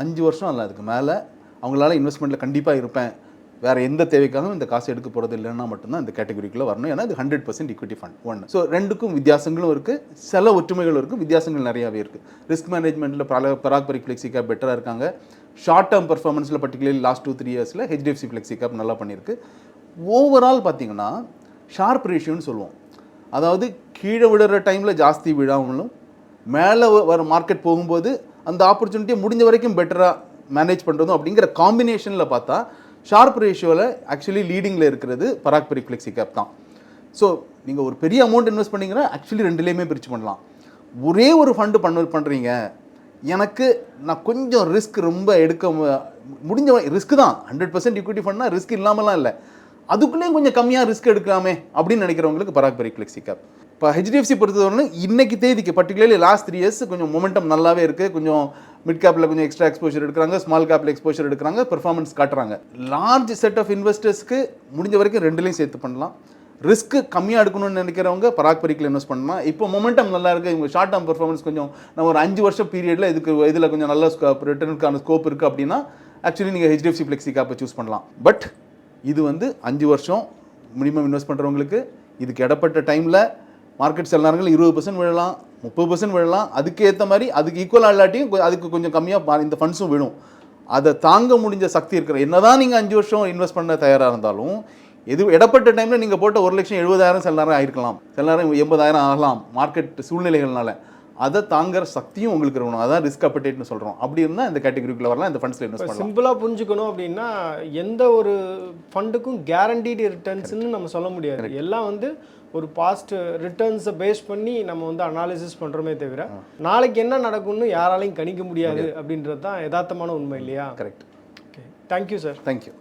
அஞ்சு வருஷம் அல்ல. அதுக்கு மேலே அவங்களால இன்வெஸ்ட்மெண்ட்டில் கண்டிப்பாக இருப்பேன். வேறு எந்த தேவைக்காகவும் இந்த காசு எடுக்க போகிறது இல்லைன்னா மட்டும்தான் இந்த கேட்டகரிக்குள்ளே வரணும். ஏன்னா இது ஹண்ட்ரட் பர்சன்ட் இக்விட்டி ஃபண்ட் ஒன்று ஸோ ரெண்டுக்கும் வித்தியாசங்களும் இருக்குது சில ஒற்றுமைகளும் இருக்குது வித்தியாசங்கள் நிறையாவே இருக்குது ரிஸ்க் மேனேஜ்மெண்ட்டில் பல பராக் பரிக் ஃப்ளெக்ஸி பெட்டராக இருக்காங்க. ஷார்ட் டேர்ம் பர்ஃபார்மன்ஸில் பர்டிகுலர்லி லாஸ்ட் டூ த்ரீ இயர்ஸில் ஹெச்டிஎஃப்சி ஃப்ளெக்ஸிகாப் நல்லா பண்ணியிருக்கு. ஓவரால் பார்த்தீங்கன்னா ஷார்ப் ரேஷியோன்னு சொல்லுவோம். அதாவது கீழே விடுற டைமில் ஜாஸ்தி விழாமலும் மேலே வர மார்க்கெட் போகும்போது அந்த ஆப்பர்ச்சுனிட்டியை முடிஞ்ச வரைக்கும் பெட்டராக மேனேஜ் பண்ணுறதும் அப்படிங்கிற காம்பினேஷனில் பார்த்தா ஷார்ப் ரேஷியோவில் ஆக்சுவலி லீடிங்கில் இருக்கிறது பராக் பெரிக் கேப் தான். ஸோ நீங்கள் ஒரு பெரிய அமௌண்ட் இன்வெஸ்ட் பண்ணீங்கன்னா ஆக்சுவலி ரெண்டுலேயுமே பிரித்து பண்ணலாம். ஒரே ஒரு ஃபண்டு பண்ண பண்ணுறீங்க எனக்கு நான் கொஞ்சம் ரிஸ்க் ரொம்ப எடுக்க முடிஞ்ச ரிஸ்க் தான். ஹண்ட்ரட் பர்சன்ட் இக்விட்டி ஃபண்ட்னா ரிஸ்க் இல்லாமலாம் இல்லை. அதுக்குள்ளேயும் கொஞ்சம் கம்மியாக ரிஸ்க் எடுக்கலாமே அப்படின்னு நினைக்கிறவங்களுக்கு பராக் பெரிக் கேப் இப்போ ஹெச்டிஎஃப்சி பொறுத்தவரை இன்னைக்கு தேதிக்கு பர்டிகுலர்லி லாஸ்ட் த்ரீ இயர்ஸ் கொஞ்சம் மொமெண்டம் நல்லாவே இருக்குது கொஞ்சம் மிட் கேப்பில் கொஞ்சம் எக்ஸ்ட்ரா எக்ஸ்போஷர் எடுக்கிறாங்க ஸ்மால் கேப்பில் எக்ஸ்போஷர் எடுக்கிறாங்க பெர்ஃபார்மன்ஸ் காட்டுறாங்க. லார்ஜ் செட் ஆஃப் இன்வெஸ்டர்ஸ்க்கு முடிஞ்ச வரைக்கும் ரெண்டுலேயும் சேர்த்து பண்ணலாம். ரிஸ்க் கம்மியாக எடுக்கணும்னு நினைக்கிறவங்க பராக் பரிக்கில் இன்வெஸ்ட் பண்ணலாம். இப்போ மொமெண்டம் நல்லா இருக்குது இவங்க ஷார்ட் டேர்ம் பெர்ஃபார்மன்ஸ் கொஞ்சம் நம்ம ஒரு அஞ்சு வருஷம் பீரியடில் இதுக்கு இதில் கொஞ்சம் நல்ல ரிட்டர்னுக்கான ஸ்கோப் இருக்குது அப்படின்னா ஆக்சுவலி நீங்கள் ஹெச்டிஎஃப்சி ஃப்ளெக்ஸி கேப்பை சூஸ் பண்ணலாம். பட் இது வந்து அஞ்சு வருஷம் மினிமம் இன்வெஸ்ட் பண்ணுறவங்களுக்கு இதுக்கு இடப்பட்ட டைமில் மார்க்கெட் சில நேரங்கள் இருபது பர்சன்ட் விழலாம் முப்பது பர்சன்ட் விழலாம். அதுக்கு ஏற்ற மாதிரி அதுக்கு ஈக்குவலாக இல்லாட்டியும் அதுக்கு கொஞ்சம் கம்மியாக இந்த ஃபண்ட்ஸும் விழும். அதை தாங்க முடிஞ்ச சக்தி இருக்கிற என்னதான் நீங்கள் அஞ்சு வருஷம் இன்வெஸ்ட் பண்ண தயாராக இருந்தாலும் எது இடப்பட்ட டைமில் நீங்கள் போட்ட ஒரு லட்சம் எழுபதாயிரம் சில நேரம் ஆயிருக்கலாம். சில நேரம் எண்பதாயிரம் ஆகலாம் மார்க்கெட் சூழ்நிலைகள்னால. அதை தாங்குற சக்தியும் உங்களுக்கு இருக்கணும். அதான் ரிஸ்க் அப்படேட்னு சொல்கிறோம் அப்படி இருந்தால் இந்த கேட்டகரிக்குள்ளே வரலாம் இந்த ஃபண்ட்ஸில் இன்வெஸ்ட் பண்ணலாம். சிம்பிளாக புரிஞ்சுக்கணும் அப்படின்னா எந்த ஒரு ஃபண்டுக்கும் கேரண்டீடு ரிட்டர்ன்ஸ்னு நம்ம சொல்ல முடியாது. எல்லாம் வந்து ஒரு பாஸ்ட் ரிட்டர்ன்ஸை பேஸ் பண்ணி நம்ம வந்து அனாலிசிஸ் பண்ணுறோமே தவிர நாளைக்கு என்ன நடக்கும்னு யாராலையும் கணிக்க முடியாது அப்படின்றது தான் யதார்த்தமான உண்மை இல்லையா? Correct okay thank you sir thank you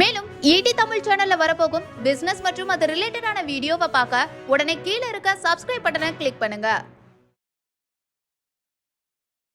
மேலும் ஈடி தமிழ் சேனல்ல வரப்போகும் பிசினஸ் மற்றும் அது ரிலேட்டடான வீடியோவை பார்க்க உடனே கீழே இருக்க சப்ஸ்கிரைப் பட்டனை கிளிக் பண்ணுங்க.